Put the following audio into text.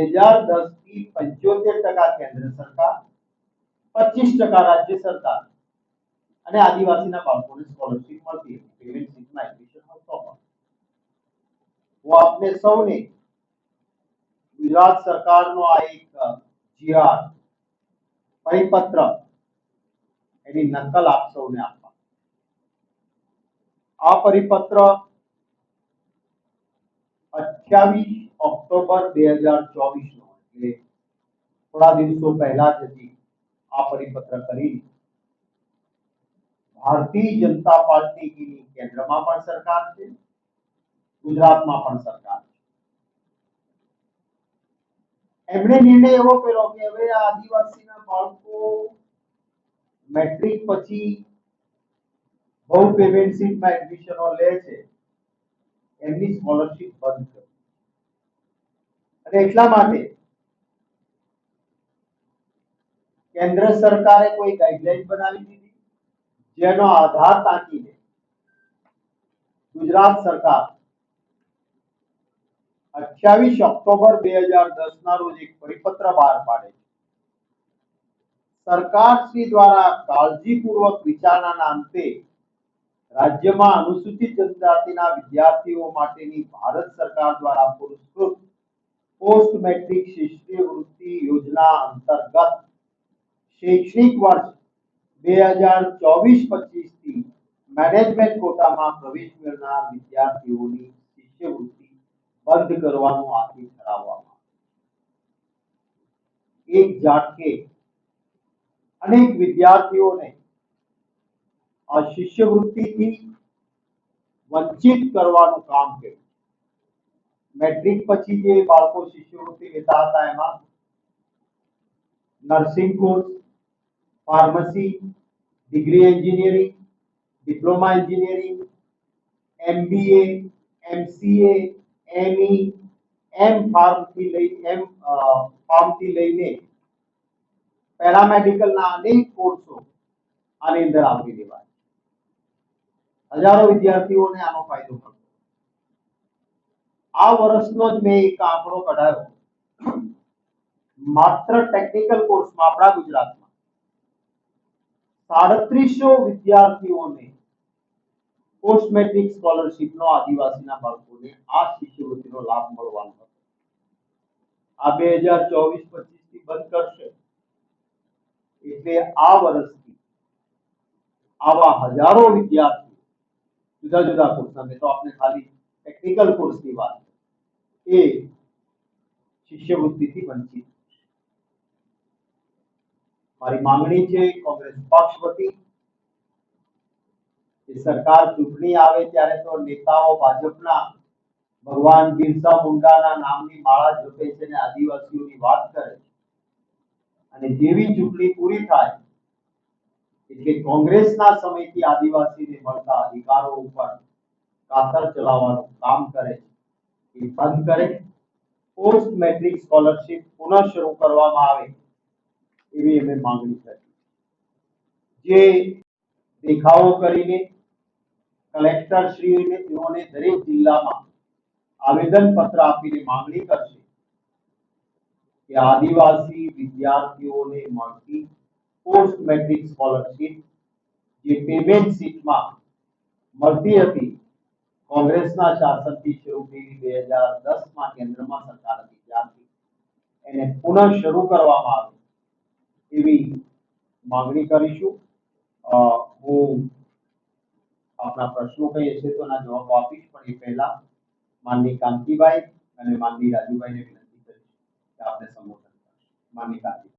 બે હજાર દસ થી પંચોતેર ટકા કેન્દ્ર સરકાર પચીસ ટકા અને આદિવાસીના બાળકોને સ્કોલરશીપ મળતી હતી પેમેન્ટ સીટમાં એડમિશન હતો હું આપને સૌને ગુજરાત સરકારનો આ એક જીઆર પરિપત્ર એની નકલ આપ સૌને આપવા આ પરિપત્ર અઠ્યાવીસ ઓક્ટોબર બે હજાર ચોવીસનો એટલે થોડા દિવસો પહેલા જ હતી આ પરિપત્ર કરી ભારતીય જનતા પાર્ટીની કેન્દ્રમાં પણ સરકાર છે ગુજરાતમાં પણ સરકાર છે એમણે નિર્ણય એવો કર્યો કે હવે આ આદિવાસીના બાળકો મેટ્રિક પછી બહુ પેમેન્ટ સીટમાં એડમિશનો લે છે એમની સ્કોલરશીપ બંધ કરો અને એટલા માટે કેન્દ્ર સરકારે કોઈ ગાઈડલાઈન બનાવી દીધી જેનો આધાર તાકીને ગુજરાત સરકાર અઠ્યાવીસ ઓક્ટોબર બે હજાર દસ ના રોજ એક પરિપત્ર બહાર પાડે છે સરકાર શ્રી દ્વારા કાળજીપૂર્વક વિચારણાના અંતે રાજ્યમાં અનુસૂચિત જનજાતિના વિદ્યાર્થીઓ માટેની ભારત સરકાર દ્વારા પુરસ્કૃત पोस्ट मैट्रिक शिष्यवृत्ति योजना अंतर्गत शैक्षणिक वर्ष 2024-25 थी मैनेजमेंट कोटा में प्रवेश मिलना विद्यार्थियों ने शिष्यवृत्ति बंद करवाने आखिर खराब हुआ एक जाट के अनेक विद्यार्थियों ने शिष्यवृत्ति की वंचित करवाने काम किया મેટ્રિક પછી જે બાળકો શિષ્યવૃત્તિ લેતા હતા એમાં nursing course pharmacy degree engineering diploma engineering MBA MCA ME M ફાર્મથી લઈ એમ ફાર્મથી લઈને પેરામેડિકલના અનેક કોર્સો આની અંદર આવરી લેવાય હજારો વિદ્યાર્થીઓને આનો ફાયદો થયો આ વર્ષનો જ મેં એક આંકડો કઢાયો માત્ર ટેકનિકલ કોર્સમાં આપણા ગુજરાતમાં સાડત્રીસો વિદ્યાર્થીઓને પોસ્ટ મેટ્રિક સ્કોલરશીપનો આદિવાસીના બાળકોને આ શિષ્યવૃત્તિનો લાભ મળવાનો હતો આ બે હજાર ચોવીસ પચીસથી બંધ કરશે એટલે આ વર્ષથી આવા હજારો વિદ્યાર્થીઓ જુદા જુદા કોર્સના મેં તો આપણે ખાલી ટેકનિકલ કોર્સની વાત એ શિષ્યવૃત્તિથી વંચિત મારી માંગણી છે કોંગ્રેસ પક્ષ વતી સરકાર ચૂંટણી આવે ત્યારે તો નેતાઓ ભાજપના ભગવાન બિરસા મુંડાના નામની માળા જોતે છે અને આદિવાસીઓની વાત કરે છે અને જેવી ચૂંટણી પૂરી થાય એટલે કોંગ્રેસના સમયથી આદિવાસીને મળતા અધિકારો ઉપર કાતર ચલાવવાનું કામ કરે કે બંધ કરે પોસ્ટ મેટ્રિક સ્કોલરશિપ પુનઃ શરૂ કરવામાં આવે એવી અમે માંગણી કરી છે જે દેખાડો કરીને કલેક્ટર શ્રીને તેઓને દરેક જિલ્લામાં આવેદન પત્ર આપીને માંગણી કરશે કે આદિવાસી વિદ્યાર્થીઓને મળી પોસ્ટ મેટ્રિક સ્કોલરશિપ જે પેમેન્ટ શીટમાં મળતી હતી કોંગ્રેસના શાસનથી શરૂ થઈને બે હજાર દસ માં કેન્દ્રમાં સરકાર હતી ત્યારથી એને પુનઃ શરૂ કરવામાં આવે એવી માંગણી કરીશું હું આપણા પ્રશ્નો કહીએ છીએ તો એના જવાબ આપીશ પણ એ પહેલા માનની કાંતિભાઈ અને માનની રાજુભાઈને વિનંતી કરીશ કે આપને સંબોધન માનની કાંતિ